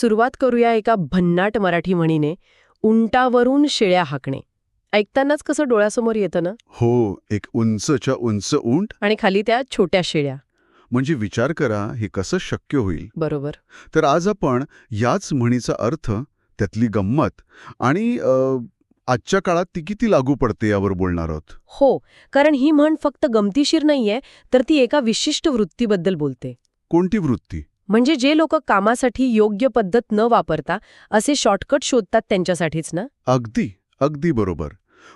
सुरुवात करूया एका भन्नाट मराठी म्हणीने उंटावरून शेळ्या हाकणे. ऐकतानाच कसं डोळ्यासमोर येतं ना? हो एक उंचच्या उंच उंट आणि खाली त्या छोट्या शेळ्या. म्हणजे विचार करा हे कसं शक्य होईल? बरोबर. तर आज आपण याच म्हणीचा अर्थ त्यातली गंमत आणि आजच्या काळात ती किती लागू पडते यावर बोलणार आहोत? हो कारण ही म्हण फक्त गमतीशीर नाहीये तर ती एका विशिष्ट वृत्तीबद्दल बोलते. कोणती वृत्ती? म्हणजे जे लोक कामासाठी योग्य पद्धत न वापरता असे शॉर्टकट शोधतात त्यांच्यासाठीच ना? अगदी अगदी बरोबर.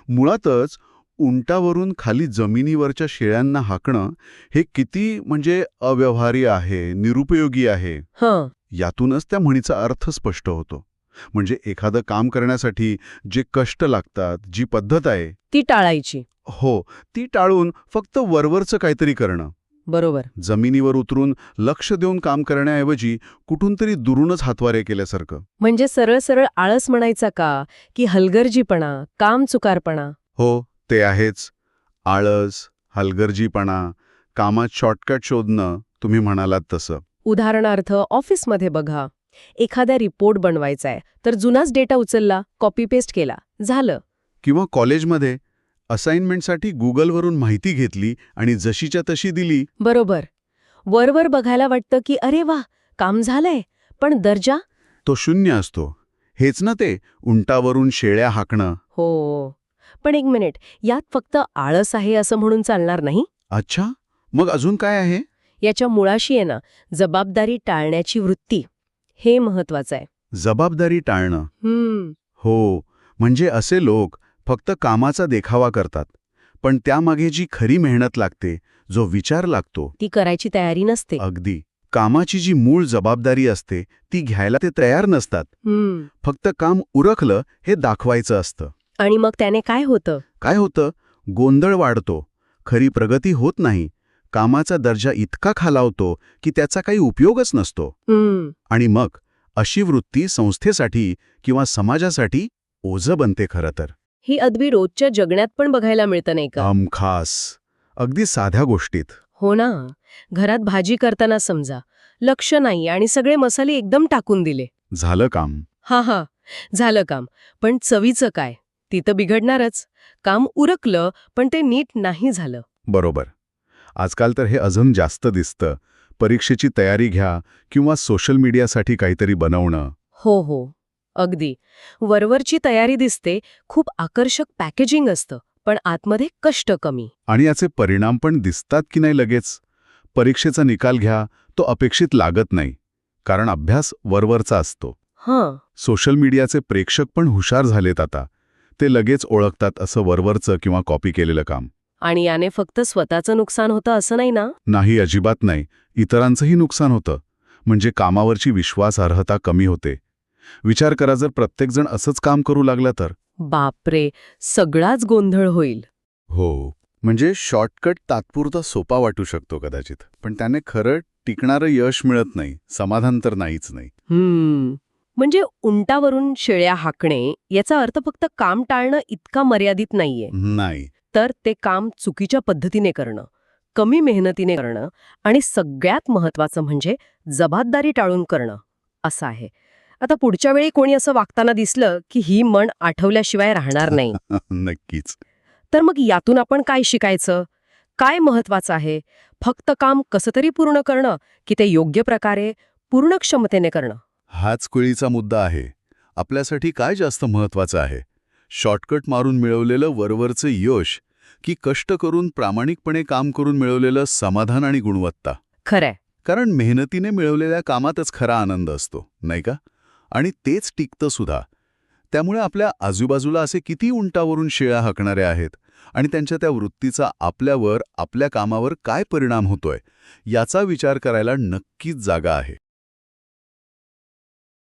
मुळातच उंटावरून खाली जमिनीवरच्या शेळ्यांना हाकणं हे किती म्हणजे अव्यवहारी आहे निरुपयोगी आहे. हं. यातूनच त्या म्हणीचा अर्थ स्पष्ट होतो. म्हणजे एखादं काम करण्यासाठी जे कष्ट लागतात जी पद्धत आहे. ती टाळायची. हो ती टाळून फक्त वरवरचं काहीतरी करणं. बरोबर. जमिनीवर उतरून लक्ष देऊन काम करण्याऐवजी कुठून तरी दुरूनच हातवारे केल्यासारखं. म्हणजे सरळ सरळ आळस म्हणायचा का? की हलगर्जीपणा काम चुकारपणा? हो ते आहेच. आळस हलगर्जीपणा कामात शॉर्टकट शोधणं तुम्ही म्हणालात तसं. उदाहरणार्थ ऑफिसमध्ये बघा. एखादा रिपोर्ट बनवायचा आहे तर जुनाच डेटा उचलला कॉपी पेस्ट केला झालं. किंवा कॉलेजमध्ये असाइनमेंटसाठी गुगलवरून माहिती घेतली आणि जशीच्या तशी दिली. बरोबर. वरवर बघायला वाटतं की अरे वा काम झालंय. पण दर्जा? तो शून्य असतो. हेच ना ते उंटावरून शेळ्या हाकणं. हो. पण एक मिनिट यात फक्त आळस आहे असं म्हणून चालणार नाही? अच्छा. मग अजून काय आहे? याच्या मुळाशी आहे ना जबाबदारी टाळण्याची वृत्ती. हे महत्वाचं आहे. जबाबदारी टाळणं. हम्म. हो. म्हणजे असे लोक फक्त कामाचा देखावा करतात. पण त्यामागे जी खरी मेहनत लागते जो विचार लागतो ती करायची तयारी नसते. अगदी. कामाची जी मूळ जबाबदारी असते ती घ्यायला ते तयार नसतात. फक्त काम उरकलं हे दाखवायचं असतं. आणि मग त्याने काय होतं? काय होतं? गोंधळ वाढतो. खरी प्रगती होत नाही. कामाचा दर्जा इतका खालावतो की त्याचा काही उपयोगच नसतो. आणि मग अशी वृत्ती संस्थेसाठी किंवा समाजासाठी ओझं बनते खरं तर. ही अदबी रोजच्या जगण्यात पण बघायला मिळतं नाही का? खास. अगदी साध्या गोष्टीत. हो ना. घरात भाजी करताना समजा लक्ष नाही आणि सगळे मसाले एकदम टाकून दिले. झालं काम. हा हा. झालं काम. पण चवीचं काय? ती तर बिघडणारच. काम उरकलं पण ते नीट नाही झालं. बरोबर. आजकाल तर हे अजून जास्त दिसतं. परीक्षेची तयारी घ्या किंवा सोशल मीडियासाठी काहीतरी बनवणं. हो हो. अगदी. वरवरची तयारी दिसते खूप आकर्षक पॅकेजिंग असतं पण आतमध्ये कष्ट कमी. आणि याचे परिणाम पण दिसतात की नाही लगेच? परीक्षेचा निकाल घ्या तो अपेक्षित लागत नाही कारण अभ्यास वरवरचा असतो. हां. सोशल मीडियाचे प्रेक्षक पण हुशार झालेत आता. ते लगेच ओळखतात असं वरवरचं किंवा कॉपी केलेलं काम. आणि याने फक्त स्वतःचं नुकसान होतं असं नाही ना? नाही अजिबात नाही. इतरांचंही नुकसान होतं. म्हणजे कामावरची विश्वासार्हता कमी होते. विचार करा जर प्रत्येकजण असंच काम करू लागला तर? बापरे सगळाच गोंधळ होईल. हो म्हणजे शॉर्टकट तात्पुरता सोपा वाटू शकतो कदाचित पण त्याने खरं टिकणारं यश मिळत नाही समाधान तर नाहीच नाही. हम्म म्हणजे उंटावरून शेळ्या हाकणे याचा अर्थ फक्त काम टाळणं इतका मर्यादित नाहीये. नाही. तर ते काम चुकीच्या पद्धतीने करणं कमी मेहनतीने करणं आणि सगळ्यात महत्वाचं म्हणजे जबाबदारी टाळून करणं असं आहे. आता पुढच्या वेळी कोणी असं वागताना दिसलं की ही मन आठवल्याशिवाय राहणार नाही. नक्कीच. तर मग यातून आपण काय शिकायचं? काय महत्वाचं आहे? फक्त काम कसं तरी पूर्ण करणं की ते योग्य प्रकारे पूर्ण क्षमतेने करणं? हाच कुळीचा मुद्दा आहे. आपल्यासाठी काय जास्त महत्वाचं आहे? शॉर्टकट मारून मिळवलेलं वरवरचं यश की कष्ट करून प्रामाणिकपणे काम करून मिळवलेलं समाधान आणि गुणवत्ता? खरंय. कारण मेहनतीने मिळवलेल्या कामातच खरा आनंद असतो नाही का? आणि तेच टिकतं सुद्धा. त्यामुळे आपल्या आजूबाजूला असे किती उंटावरून शेळ्या हाकणाऱ्या आहेत आणि त्यांच्या त्या वृत्तीचा आपल्यावर आपल्या कामावर काय परिणाम होतोय याचा विचार करायला नक्कीच जागा आहे.